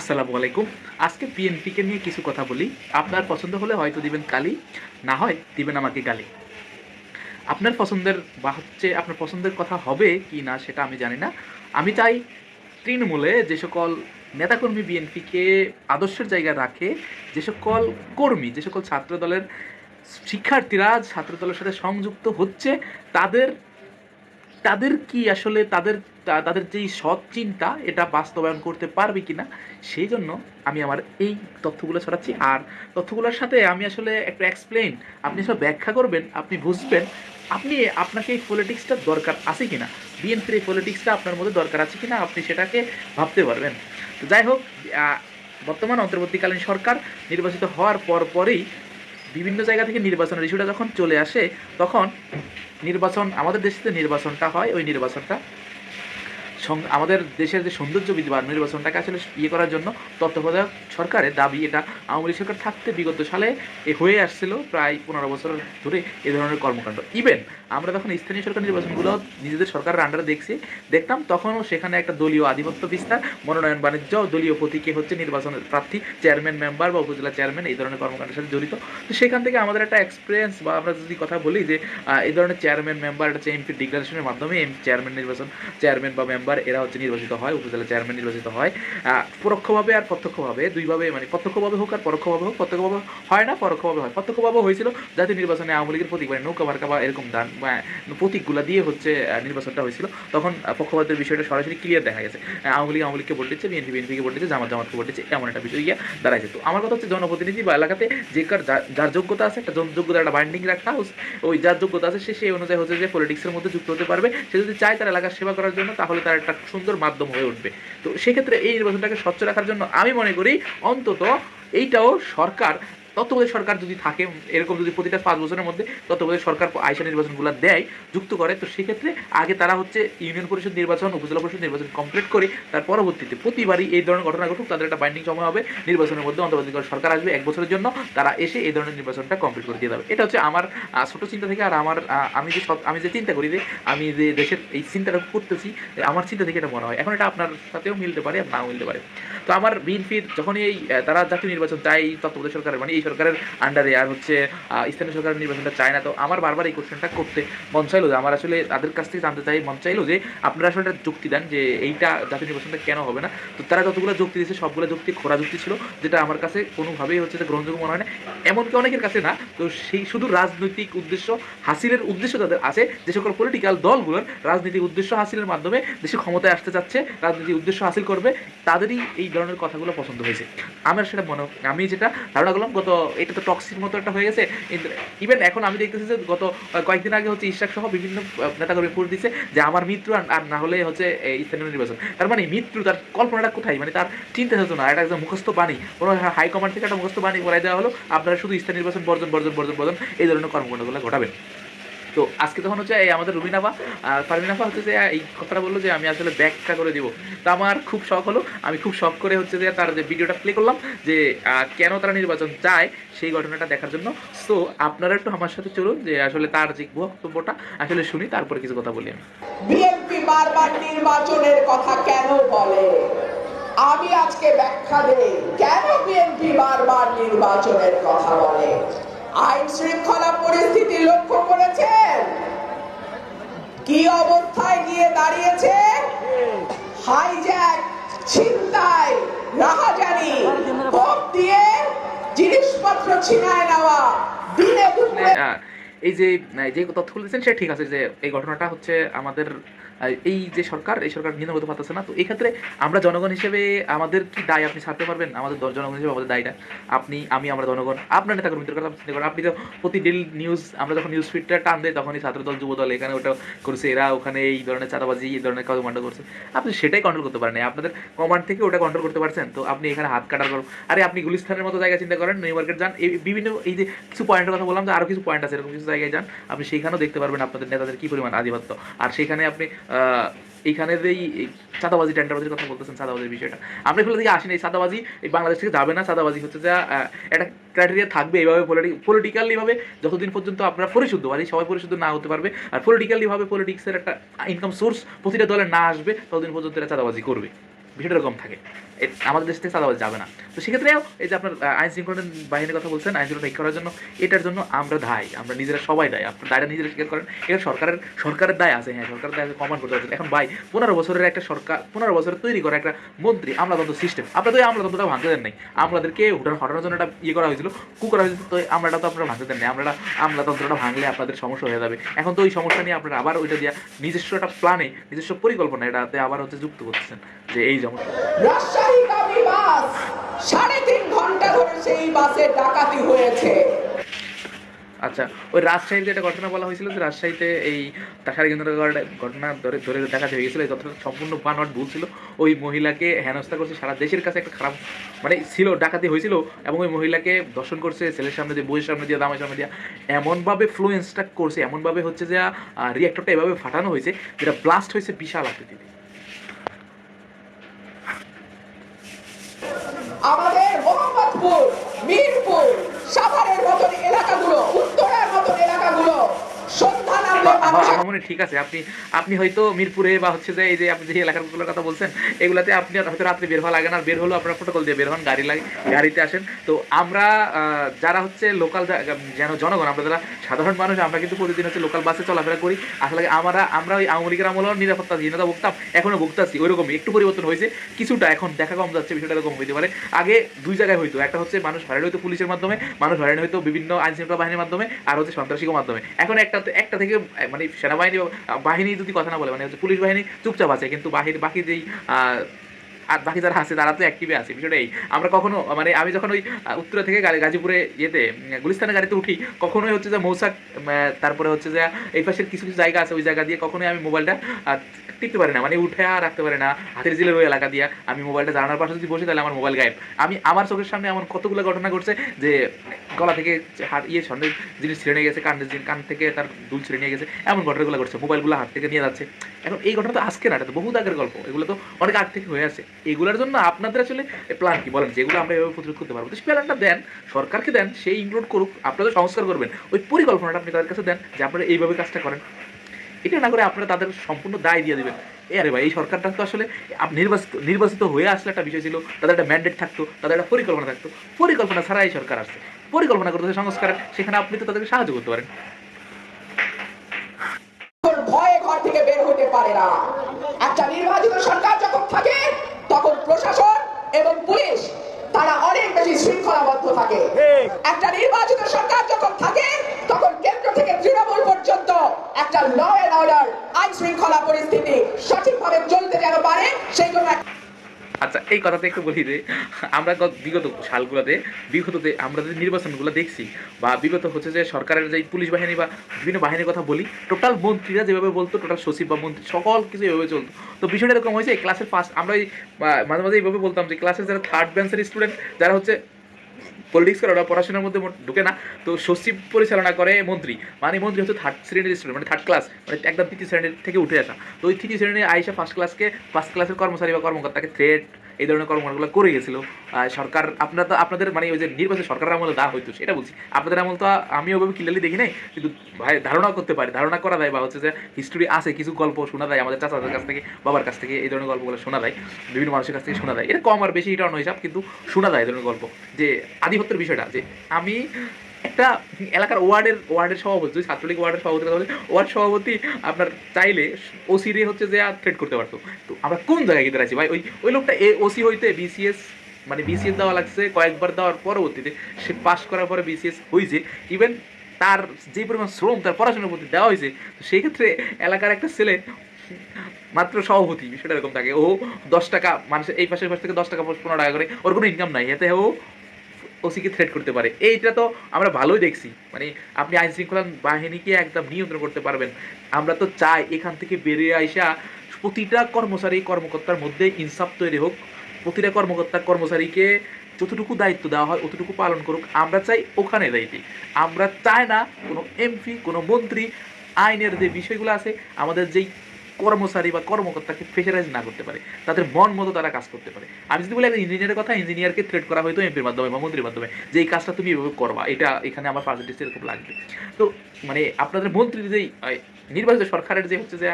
আসসালামু আলাইকুম। আজকে বিএনপিকে নিয়ে কিছু কথা বলি। আপনার পছন্দ হলে হয়তো দিবেন কালি, না হয় দিবেন আমাকে গালি। আপনার পছন্দের বা হচ্ছে আপনার পছন্দের কথা হবে কি না সেটা আমি জানি না। আমি চাই তৃণমূলে যে সকল নেতাকর্মী বিএনপিকে আদর্শের জায়গায় রাখে, যে সকল কর্মী, যে সকল ছাত্র দলের শিক্ষার্থীরা ছাত্র দলের সাথে সংযুক্ত হচ্ছে, তাদের তাদের কি আসলে তাদের তাদের যেই সৎ চিন্তা, এটা বাস্তবায়ন করতে পারবে কিনা, সেই জন্য আমি আমার এই তথ্যগুলো ছড়াচ্ছি। আর তথ্যগুলোর সাথে আমি আসলে একটা এক্সপ্লেন আপনি আসলে ব্যাখ্যা করবেন, আপনি বুঝবেন, আপনি, আপনাকে এই পলিটিক্সটা দরকার আছে কি না বিএনপির এই পলিটিক্সটা আপনার মধ্যে দরকার আছে কি না আপনি সেটাকে ভাবতে পারবেন। তো যাই হোক বর্তমান অন্তর্বর্তীকালীন সরকার নির্বাচিত হওয়ার পর পরেই বিভিন্ন জায়গা থেকে নির্বাচনের ইস্যুটা যখন চলে আসে, তখন নির্বাচন আমাদের দেশে নির্বাচনটা হয় ওই নির্বাচনটা আমাদের দেশের যে সৌন্দর্য বৃদ্ধি বা নির্বাচনটাকে আসলে ইয়ে করার জন্য তত্ত্বাবধায়ক সরকারের দাবি এটা। আওয়ামী লীগ সরকার থাকতে বিগত সালে এ হয়ে আসছিল প্রায় পনেরো বছর ধরে এ ধরনের কর্মকাণ্ড। ইভেন আমরা যখন স্থানীয় সরকার নির্বাচনগুলো নিজেদের সরকারের আন্ডারে দেখছি, দেখতাম তখনও সেখানে একটা দলীয় আধিপত্য বিস্তার, মনোনয়ন বাণিজ্য, দলীয় প্রতীকে হচ্ছে নির্বাচনের প্রার্থী চেয়ারম্যান মেম্বার বা উপজেলা চেয়ারম্যান এই ধরনের কর্মকাণ্ডের সাথে জড়িত। তো সেখান থেকে আমাদের একটা এক্সপিরিয়েন্স বা আমরা যদি কথা বলি যে এই ধরনের চেয়ারম্যান মেম্বার হচ্ছে এমপি ডিক্লারেশনের মাধ্যমে এম চেয়ারম্যান নির্বাচন চেয়ারম্যান বা মেম্বার এরা হচ্ছে নির্বাচিত হয়, উপজেলা চেয়ারম্যান নির্বাচিত হয়। পরোক্ষভাবে আর প্রত্যক্ষভাবে, দুইভাবে মানে প্রত্যক্ষভাবে হোক আর পরোক্ষভাবে হোক, প্রত্যক্ষভাবে হয় না, পরোক্ষভাবে হয়। প্রত্যক্ষভাবে হয়েছিল, জাতীয় নির্বাচনে আওয়ামী লীগের প্রতীক মানে নৌকা মার্কা বা এরকম দান প্রতীকগুলো দিয়ে হচ্ছে নির্বাচনটা হয়েছিল। তখন পক্ষপাতের বিষয়টা সরাসরি ক্লিয়ার দেখা গেছে। আওয়ামী লীগ, আওয়ামী লীগকে ভোট দিচ্ছে, বিএনপি বিএনপিকে ভোট দিচ্ছে, জামাত, জামাতকে ভোট দিচ্ছে, এমন একটা বিষয় গিয়ে দাঁড়াইছে। তো আমার কথা হচ্ছে জনপ্রতিনিধি বা এলাকাতে যে কার যার যোগ্যতা আছে, একটা যোগ্যতার একটা বাইন্ডিং রাখা ওই যার যোগ্যতা আছে, সে সেই অনুযায়ী হচ্ছে যে পলিটিক্সের মধ্যে যুক্ত হতে পারবে। সে যদি চায় তার এলাকার সেবা করার জন্য, তাহলে তার একটা সুন্দর মাধ্যম হয়ে উঠবে। তো সেক্ষেত্রে এই নির্বাচনটাকে স্বচ্ছ রাখার জন্য আমি মনে করি অন্তত এইটাও সরকার তত্ত্বাবধায়ক সরকার যদি থাকে, এরকম যদি প্রতিটা পাঁচ বছরের মধ্যে তত্ত্বাবধায়ক সরকার আইসা নির্বাচনগুলো দেয়, যুক্ত করে, তো সেক্ষেত্রে আগে তারা হচ্ছে ইউনিয়ন পরিষদ নির্বাচন, উপজেলা পরিষদ নির্বাচন কমপ্লিট করে, তার পরবর্তীতে প্রতিবারই এই ধরনের ঘটনা ঘটুক, তাদের একটা বাইন্ডিং সময় হবে, নির্বাচনের মধ্যে অন্তর্বর্তীকালীন সরকার আসবে এক বছরের জন্য, তারা এসে এই ধরনের নির্বাচনটা কমপ্লিট করে দিয়ে দেবে এটা হচ্ছে আমার ছোট চিন্তা থেকে আর আমার আমি যে সব- আমি যে চিন্তা করি যে আমি যে দেশের এই চিন্তাটা করতেছি আমার চিন্তা থেকে এটা মনে হয়। এখন এটা আপনার সাথেও মিলতে পারে আর নাও মিলতে পারে। তো আমার বিএনপির যখনই এই তারা জাতীয় নির্বাচন চাই তত্ত্বাবধায়ক সরকারের মানে এই সরকারের আন্ডারে আর হচ্ছে স্থানীয় সরকারের নির্বাচনটা চায় না। তো আমার বারবার এই কোশ্চেনটা করতে মন চাইলো যে, আমার আসলে তাদের কাছ থেকে জানতে চাই, মন চাইলো যে, আপনারা আসলে যুক্তি দেন যে, এইটা জাতীয় নির্বাচনটা কেন হবে না? তো তারা যতগুলো যুক্তি দিয়েছে, সবগুলো যুক্তি খোরা যুক্তি ছিল, যেটা আমার কাছে কোনোভাবেই হচ্ছে যে গ্রহণযোগ্য মনে হয় না। এমনকি অনেকের কাছে না। তো সেই শুধু রাজনৈতিক উদ্দেশ্য, হাসিলের উদ্দেশ্য তাদের আছে। যে সকল পলিটিক্যাল দলগুলোর রাজনৈতিক উদ্দেশ্য হাসিলের মাধ্যমে দেশে ক্ষমতায় আসতে চাচ্ছে, রাজনৈতিক উদ্দেশ্য হাসিল করবে, তাদেরই এই ধরনের কথাগুলো পছন্দ হয়েছে। আমার সেটা মনে, আমি যেটা ধারণা করলাম, গত এটা তো টক্সিক মতো একটা হয়ে গেছে। ইভেন এখন আমি দেখতেছি যে গত কয়েকদিন আগে হচ্ছে ইশাক সহ বিভিন্ন নেতাকর্মী রিপোর্ট দিচ্ছে যে আমার মৃত্যু আর- না হলে হচ্ছে স্থানীয় নির্বাচন। তার মানে মৃত্যু, তার কল্পনাটা কোথায়? মানে তার চিন্তা হতো না, এটা একদম মুখস্থ বাণী। কোনো হাইকমান্ড থেকে একটা মুখস্থ বাণী বলাই দেওয়া হলো, আপনারা শুধু স্থানীয় নির্বাচন বর্জন বর্জন বর্জন বর্জন, এই ধরনের কর্মকাণ্ডগুলো ঘটাবেন। তো আজকে তখন হচ্ছে এই আমাদের রুবিনাফা আর ফারমিনাফা হচ্ছে যে এই কথাটা বলল যে আমি আসলে ব্যাখ্যা করে দিব। তো আমার খুব শখ হলো, আমি খুব শখ করে হচ্ছে যে তার যে ভিডিওটা প্লে করলাম যে কেন তারা নির্বাচন চায় সেই ঘটনাটা দেখার জন্য। সো আপনারা একটু আমার সাথে চলুন যে আসলে তার যে বক্তব্যটা আসলে শুনি, তারপরে কিছু কথা বলি আমি। বিএনপি বারবার নির্বাচনের কথা কেন বলে? আমি আজকে ব্যাখ্যা দেই, কেন বিএনপি বারবার নির্বাচনের কথা বলে? আইন শৃঙ্খলা পরিস্থিতি লক্ষ্য করেছেন? কি অবস্থায় গিয়ে দাঁড়িয়েছে? হাইজ্যাক ছিনতাই রাহাজানি কোপ দিয়ে জিনিসপত্র ছিনায় নেওয়া দিনে দুপুরে আহ, এই যে যে তথ্যগুলো দিচ্ছেন সেটা ঠিক আছে যে এই ঘটনাটা হচ্ছে আমাদের এই যে সরকার, এই সরকার নিয়ন্ত্রণ করতে পারতেছে না। তো এই ক্ষেত্রে আমরা জনগণ হিসেবে আমাদের কি দায় আপনি ছাড়তে পারবেন? আমাদের জনগণ হিসেবে আমাদের দায়টা। আপনি, আমি, আমরা জনগণ, আপনার নেতা কথা চিন্তা করেন। আপনি তো প্রতি ডেলি নিউজ আমরা যখন নিউজ ফিডটা টান দেয় তখনই ছাত্রদল যুবদল এখানে ওটা করছে, এরা ওখানে এই ধরনের চাঁদাবাজি, এই ধরনের কর্মকাণ্ড করছে আপনি সেটাই কন্ট্রোল করতে পারেন আপনাদের কমান্ড থেকে ওটা কন্ট্রোল করতে পারছেন। তো আপনি এখানে হাত কাটার করুন আরে, আপনি গুলিস্তানের মতো জায়গা চিন্তা করেন, নিউ মার্কেট যান। বিভিন্ন, এই যে কিছু পয়েন্টের কথা বললাম যে আরও কিছু পয়েন্ট আছে, এরকম কিছু জায়গায় যান আপনি সেইখানেও দেখতে পারবেন আপনাদের নেতাদের কি পরিমাণ আধিপত্য। আর সেখানে আপনি আহ, এইখানের এই চাঁদাবাজি টেন্ডারবাজির কথা বলতেছেন চাঁদাবাজির বিষয়টা। আমরা এগুলো থেকে আসেন এই চাঁদাবাজি এই বাংলাদেশ থেকে যাবে না চাঁদাবাজি হচ্ছে যা একটা ক্রাইটেরিয়া থাকবে এইভাবে পলিটিক্যালি ভাবে যতদিন পর্যন্ত আপনারা পরিশুদ্ধ মানে সবাই পরিশুদ্ধ না হতে পারবে আর পলিটিক্যালি ভাবে পলিটিক্সের একটা ইনকাম সোর্স প্রতিটা দলে না আসবে ততদিন পর্যন্ত এরা চাঁদাবাজি করবে। বিষয়টা এরকম থাকে। আমাদের দেশ থেকে চাঁদাবাজ যাবে না। তো সেক্ষেত্রেও এই যে আপনার আইন শৃঙ্খলা বাহিনীর কথা বলছেন, আইন শৃঙ্খলা ঠিক করার জন্য এটার জন্য আমরা দায়। আমরা নিজেরা সবাই দায়। আপনার দায়টা নিজেরা স্বীকার করেন, এটা সরকারের সরকারের দায় আছে। হ্যাঁ সরকারের দায় আছে কমান করতে পারছেন। এখন ভাই, পনেরো বছরের একটা সরকার, পনেরো বছরের তৈরি করা একটা মন্ত্রী, আমলাতন্ত্র সিস্টেম আপনার তো আমলাতন্ত্রটা ভাঙতে দেন নাই। আমাদেরকে হুটার হটানোর জন্য একটা ইয়ে করা হয়েছিল, কু করা হয়েছিল, তো আমলাটা তো আপনারা ভাঙতে দেন নাই। আমরা আমলাতন্ত্রটা ভাঙলে আপনাদের সমস্যা হয়ে যাবে। এখন তো ওই সমস্যা নিয়ে আপনারা আবার ওইটা দিয়ে নিজস্ব একটা প্ল্যানে নিজস্ব পরিকল্পনা এটাতে আবার হচ্ছে যুক্ত করতেছেন, যে এই সমস্যা বাস। সাড়ে তিন ঘণ্টা ধরে সেই বাসে ডাকাতি হয়েছে। আচ্ছা ওই রাজশাহীতে একটা ঘটনা বলা হয়েছিল যে রাজশাহীতে এই ঘটনা ধরে ধরে দেখা হয়ে গেছিল। সম্পূর্ণ বানোয়াট ভুল ছিল। ওই মহিলাকে হেনস্থা করছে, সারা দেশের কাছে একটা খারাপ মানে ছিল, ডাকাতি হয়েছিল এবং ওই মহিলাকে দর্শন করছে, ছেলের সামনে দিয়ে বইয়ের সামনে দিয়ে, দামের সামনে দিয়ে। এমনভাবে ফ্লুয়েন্সটা করছে, এমনভাবে হচ্ছে যে রিয়াক্টরটা এভাবে ফাটানো হয়েছে যেটা ব্লাস্ট হয়েছে বিশাল আকৃতিতে। আমাদের মোহাম্মদপুর মিরপুর সাভারের মতন এলাকাগুলো উত্তরার মতন এলাকাগুলো মানুষ ঠিক আছে। আপনি আপনি হয়তো মিরপুরে বা হচ্ছে যে এই যে আপনি যে এলাকাগুলোর কথা বলছেন এগুলাতে আপনি হয়তো রাত্রে বের হওয়া লাগে না। বের হলো আপনার প্রোটোকল দিয়ে বের হন গাড়ি লাগে গাড়িতে আসেন। তো আমরা যারা হচ্ছে লোকাল যেন জনগণ আমরা যারা সাধারণ মানুষ আমরা কিন্তু প্রতিদিন হচ্ছে লোকাল বাসে চলাফেরা করি। আসলে আমরা আমরা ওই আওয়ামী লীগের আমলেও নিরাপত্তাহীনতা ভুগতাম এখনও ভুগতাছি ওইরকমই। একটু পরিবর্তন হয়েছে কিছুটা এখন দেখা কম যাচ্ছে বিষয়টা এরকম হইতে পারে। আগে দুই জায়গায় হইতো। একটা হচ্ছে মানুষ হয়রানি হইতো পুলিশের মাধ্যমে মানুষ হয়রানি হইতো বিভিন্ন আইন শৃঙ্খলা বাহিনীর মাধ্যমে আর হচ্ছে সন্ত্রাসীর মাধ্যমে। এখন একটা একটা থেকে মানে সেনাবাহিনী বাহিনী যদি কথা না বলে মানে পুলিশ বাহিনী চুপচাপ আছে, কিন্তু বাহির বাকি যেই আর বাকি যারা আছে, তারা তো অ্যাক্টিভে আছে, বিষয়টা এই। আমরা কখনো মানে আমি যখন ওই উত্তরা থেকে গাড়ি, গাজীপুরে ইয়েতে গুলিস্তানের গাড়িতে উঠি, কখনোই হচ্ছে যে মৌসাক তারপরে হচ্ছে যে এই পাশের কিছু কিছু জায়গা আছে, ওই জায়গা দিয়ে কখনোই আমি মোবাইলটা টিপতে পারি না মানে উঠে আর রাখতে পারি না, হাতের জিলের ওই এলাকা দিয়ে আমি মোবাইলটা জানার পাশে যদি বসি, তাহলে আমার মোবাইল গায়েব। আমি, আমার চোখের সামনে এমন কতগুলো ঘটনা ঘটছে যে, গলা থেকে হাত ইয়ে সন্দেহ জিনিস ছিঁড়ে নিয়ে গেছে, কানের কান থেকে তার দুল ছিঁড়ে নিয়ে গেছে, এমন ঘটনাগুলো ঘটছে, মোবাইলগুলো হাত থেকে নিয়ে যাচ্ছে। এখন এই ঘটনা তো আজকে না এটা তো বহু আগের গল্প, এগুলো তো অনেক আগ থেকে হয়ে আছে। এগুলোর জন্য আপনাদের আসলে প্ল্যান কি? বলেন, যেগুলো আমরা এভাবে প্রতিরোধ করতে পারব। সেই প্ল্যানটা দেন, সরকারকে দেন, সেই ইনক্লুড করুক, আপনাদের সংস্কার করবেন। ওই পরিকল্পনাটা আপনি তাদের কাছে দেন, যে আপনারা এইভাবে কাজটা করেন। এটা না করে আপনারা তাদের সম্পূর্ণ দায় দিয়ে দেবেন। এ আরে ভাই, এই সরকারটা তো আসলে নির্বাচিত নির্বাচিত হয়ে আসলে একটা বিষয় ছিল। তাদের একটা ম্যান্ডেট থাকতো, তাদের একটা পরিকল্পনা থাকতো। পরিকল্পনা ছাড়া এই সরকার আসছে। পরিকল্পনা করতে সংস্কার সেখানে আপনি তো তাদেরকে সাহায্য করতে পারেন। ভয়ে ঘর থেকে বের হতে পারে না। নির্বাচিত সরকার যখন থাকে তখন প্রশাসন এবং পুলিশ তারা অনেক বেশি শৃঙ্খলাবদ্ধ থাকে। একটা নির্বাচিত সরকার যখন থাকে তখন কেন্দ্র থেকে তৃণমূল পর্যন্ত একটা ল এন্ড অর্ডার আইন শৃঙ্খলা পরিস্থিতি সঠিকভাবে চলতে যেন পারে সেই জন্য আচ্ছা এই কথাটা একটু বলি যে, আমরা গত- বিগত সালগুলোতে, বিগততে আমরা যে নির্বাচনগুলো দেখছি, বা বিগত হচ্ছে যে সরকারের যে পুলিশ বাহিনী বা বিভিন্ন বাহিনীর কথা বলি, টোটাল মন্ত্রীরা যেভাবে বলতো, টোটাল সচিব বা মন্ত্রী, সকল কিছু এভাবে চলতো। তো বিষয়টা এরকম হয়েছে ক্লাসের ফার্স্ট আমরা ওই মাঝে মাঝে এইভাবে বলতাম যে ক্লাসের যারা থার্ড বেঞ্চের স্টুডেন্ট যারা হচ্ছে পলিটিক্স করে, ওরা পড়াশোনার মধ্যে ঢুকে না। তো সচিব পরিচালনা করে মন্ত্রী। মানে মন্ত্রী হচ্ছে থার্ড শ্রেণির স্টুডেন্ট মানে থার্ড ক্লাস মানে একদম তৃতীয় শ্রেণির থেকে উঠে আসা। তো ওই তৃতীয় শ্রেণির আইসা ফার্স্ট ক্লাসকে ফার্স্ট ক্লাসের কর্মচারী বা কর্মকর্তাকে থ্রেট এই ধরনের কর্মকাণ্ডগুলো করে গেছিল। সরকার, আপনারা তো, আপনাদের মানে ওই যে নির্বাচন সরকারের আমলে দা হইতো, সেটা বলছি আপনাদের আমল তো আমি ওভাবে ক্লিয়ারলি দেখি নাই, কিন্তু ভাই ধারণা করতে পারি। ধারণা করা যায় বা হচ্ছে যে হিস্টোরি আছে, কিছু গল্প শোনা যায় আমাদের চাচাদের কাছ থেকে, বাবার কাছ থেকে, এই ধরনের গল্পগুলো শোনা যায়, বিভিন্ন মানুষের কাছ থেকে শোনা যায়। এটা কম আর বেশি এটা অন্য হিসাব কিন্তু শোনা যায় এই ধরনের গল্প। যে আধিপত্যের বিষয়টা, যে আমি একটা এলাকার ওয়ার্ডের ওয়ার্ডের সভাপতি, যদি ছাত্রলীগ ওয়ার্ডের সভাপতি বলি, ওয়ার্ড সভাপতি আপনার চাইলে ওসি রে হচ্ছে যে আর থ্রেড করতে পারতো। তো আমরা কোন জায়গায় গিয়ে দাঁড়াচ্ছি ভাই, ওই ওই লোকটা এ ওসি হইতে বিসিএস মানে বিসিএস দেওয়া লাগছে কয়েকবার দেওয়ার পরবর্তীতে, সে পাশ করার পরে বিসিএস হয়েছে ইভেন তার যে পরিমাণ শ্রম, তার পড়াশোনার প্রতি দেওয়া হয়েছে তো সেই ক্ষেত্রে এলাকার একটা ছেলে, মাত্র সভাপতি, বিষয়টা এরকম থাকে। ও দশ টাকা, মানুষের এই পাশের পাশ থেকে দশ টাকা পনেরো টাকা করে, ওর কোনো ইনকাম নাই। এতে ও ওসিকে থ্রেট করতে পারে। এইটা তো আমরা ভালোই দেখছি। মানে আপনি আইন শৃঙ্খলা বাহিনীকে একদম নিয়ন্ত্রণ করতে পারবেন। আমরা তো চাই এখান থেকে বেরিয়ে আইসা প্রতিটা কর্মচারী, কর্মকর্তার মধ্যে ইনসাফ তৈরি হোক। প্রতিটা কর্মকর্তা, কর্মচারীকে যতটুকু দায়িত্ব দেওয়া হয়, অতটুকু পালন করুক। আমরা চাই ওখানে দায়িত্ব। আমরা চাই না কোনো এমপি, কোনো মন্ত্রী, আইনের যে বিষয়গুলো আছে, আমাদের যেই কর্মচারী বা কর্মকর্তাকে প্রেশারাইজ না করতে পারে। তাদের মন মতো তারা কাজ করতে পারে। আমি যদি বলি একজন ইঞ্জিনিয়ারের কথা ইঞ্জিনিয়ারকে থ্রেট করা হয়তো এমপির মাধ্যমে বা মন্ত্রীর মাধ্যমে যে এই কাজটা তুমি এভাবে করবা, এটা এখানে আমার পার্সেন্টেজ এরকম লাগবে। তো মানে আপনাদের মন্ত্রীর যেই নির্বাচিত সরকারের যে হচ্ছে যে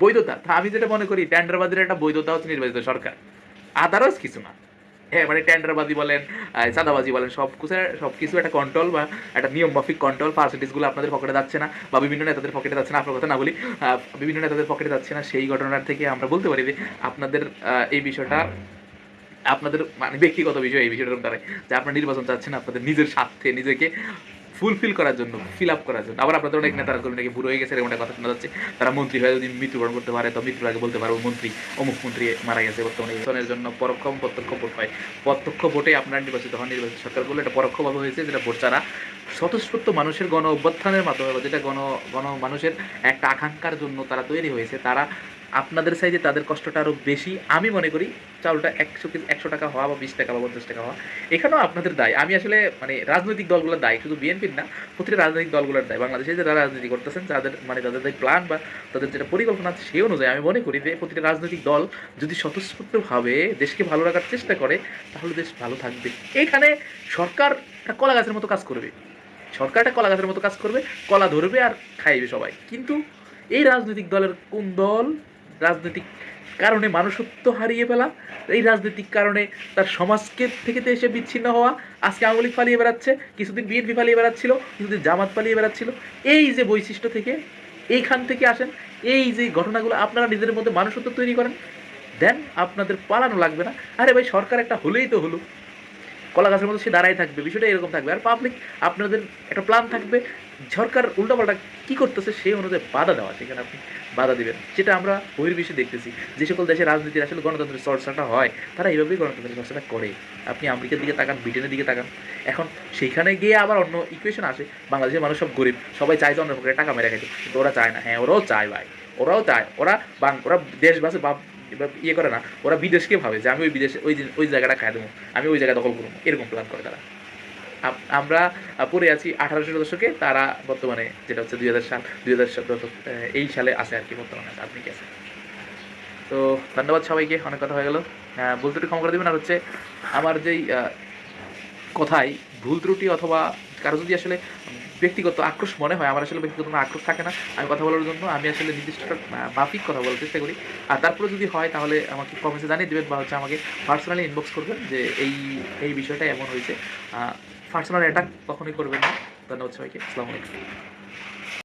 বৈধতা, তা আমি যেটা মনে করি ট্যান্ডারবাদের একটা বৈধতা হচ্ছে নির্বাচিত সরকার। আদারস কিছু না। হ্যাঁ মানে টেন্ডারবাজি বলেন চাঁদাবাজি বলেন, সব কিছু সব কিছু একটা কন্ট্রোল বা একটা নিয়ম মাফিক কন্ট্রোল পার্সেন্টেজগুলো আপনাদের পকেটে যাচ্ছে না বা বিভিন্ন নেতাদের পকেটে যাচ্ছে না, আপনার কথা না বলি বিভিন্ন নেতাদের পকেটে যাচ্ছে না, সেই ঘটনার থেকে আমরা বলতে পারি যে আপনাদের এই বিষয়টা, আপনাদের মানে ব্যক্তিগত বিষয় এই বিষয়টার দ্বারা যে আপনার নির্বাচন চাচ্ছেন, আপনাদের নিজের স্বার্থে নিজেকে ফুলফিল করার জন্য ফিল আপ করার জন্য। আবার আপনাদের অনেক নেতারা ধরুন নাকি বুড়ো হয়ে গেছে এরকম একটা কথা শোনা যাচ্ছে। তারা মন্ত্রী হয়ে যদি মৃত্যুবরণ করতে পারে, তো মৃত্যুর আগে বলতে পারব, মন্ত্রী, অমুক মন্ত্রী মারা গেছে বর্তমানে নির্বাচনের জন্য পরোক্ষ প্রত্যক্ষ ভোট হয় প্রত্যক্ষ ভোটে আপনারা নির্বাচিত হন, নির্বাচিত সরকার বলে এটা পরোক্ষভাবে হয়েছে, যেটা ভোট ছাড়া স্বতঃস্ফূর্ত মানুষের গণ অভ্যুত্থানের মাধ্যমে যেটা গণ গণ মানুষের একটা আকাঙ্ক্ষার জন্য তারা তৈরি হয়েছে, তারা আপনাদের সাইজে তাদের কষ্টটা আরও বেশি। আমি মনে করি চাউলটা একশো একশো টাকা হওয়া বা বিশ টাকা বা পঞ্চাশ টাকা হওয়া, এখানেও আপনাদের দায়। আমি আসলে মানে রাজনৈতিক দলগুলোর দায়, শুধু বিএনপির না, প্রতিটা রাজনৈতিক দলগুলোর দায়। বাংলাদেশে যারা রাজনীতি করতেছেন, যাদের মানে তাদের যে প্ল্যান বা তাদের যেটা পরিকল্পনা আছে সেই অনুযায়ী আমি মনে করি যে প্রতিটা রাজনৈতিক দল যদি স্বতঃস্ফূর্তভাবে দেশকে ভালো রাখার চেষ্টা করে, তাহলে দেশ ভালো থাকবে। এখানে সরকার একটা কলা গাছের মতো কাজ করবে। সরকার একটা কলা গাছের মতো কাজ করবে, কলা ধরবে আর খাইবে সবাই। কিন্তু এই রাজনৈতিক দলের কোন দল রাজনৈতিক কারণে মানুষত্ব হারিয়ে ফেলা এই রাজনৈতিক কারণে তার সমাজকে থেকে এসে বিচ্ছিন্ন হওয়া আজকে আওয়ামী লীগ পালিয়ে বেড়াচ্ছে, কিছুদিন বিএনপি পালিয়ে বেড়াচ্ছিল, কিছুদিন জামাত পালিয়ে বেড়াচ্ছিল। এই যে বৈশিষ্ট্য থেকে এইখান থেকে আসেন, এই যে ঘটনাগুলো আপনারা নিজেদের মধ্যে মানুষত্ব তৈরি করেন, দেন আপনাদের পালানো লাগবে না। আরে ভাই, সরকার একটা হলেই তো হলো। কলা গাছের মতো সে দাঁড়াই থাকবে, বিষয়টা এরকম থাকবে। আর পাবলিক আপনাদের একটা প্ল্যান থাকবে সরকার উল্টাপাল্টা কী করতেছে সেই অনুযায়ী বাধা দেওয়া সেখানে আপনি বাধা দিবেন। যেটা আমরা বহির্বিশ্বে দেখতেছি, যে সকল দেশের রাজনীতির আসলে গণতন্ত্রের চর্চাটা হয়, তারা এইভাবেই গণতন্ত্রের চর্চাটা করে। আপনি আমেরিকার দিকে তাকান, ব্রিটেনের দিকে তাকান। এখন সেইখানে গিয়ে আবার অন্য ইকুয়েশন আসে, বাংলাদেশের মানুষ সব গরিব, সবাই চায় যে অন্য পকেটে টাকা মেরে খাইতে। কিন্তু ওরা চায় না। হ্যাঁ ওরাও চায় ভাই। ওরাও চায়। ওরা বাং, ওরা দেশ বাসে বা ইয়ে করে না। ওরা বিদেশকে ভাবে যে, আমি ওই বিদেশে, ওই ওই জায়গাটা খাই দেবো। আমি ওই জায়গা দখল করব। এরকম প্ল্যান করে তারা। আমরা পড়ে আছি আঠারোশো দশকে, তারা বর্তমানে যেটা হচ্ছে দুই হাজার সাল দুই হাজার দশক এই সালে আছে আর কি বর্তমানে আছে আপনি কি আছে তো ধন্যবাদ সবাইকে, অনেক কথা হয়ে গেল। ভুল ত্রুটি ক্ষমা করে দেবেন, আর হচ্ছে আমার যেই কথায় ভুল ত্রুটি অথবা কারও যদি আসলে ব্যক্তিগত আক্রোশ মনে হয়, আমার আসলে ব্যক্তিগত কোনো আক্রোশ থাকে না, আমি কথা বলার জন্য, আমি আসলে নির্দিষ্ট মাফিক কথা বলার চেষ্টা করি। আর তারপরে যদি হয়, তাহলে আমাকে কমেন্টে জানিয়ে দেবেন বা হচ্ছে আমাকে পার্সোনালি ইনবক্স করবেন যে এই এই বিষয়টা এমন হয়েছে। পার্সোনাল অ্যাটাক কখনোই করবেন না। ধন্যবাদ সবাইকে। আসসালামু আলাইকুম।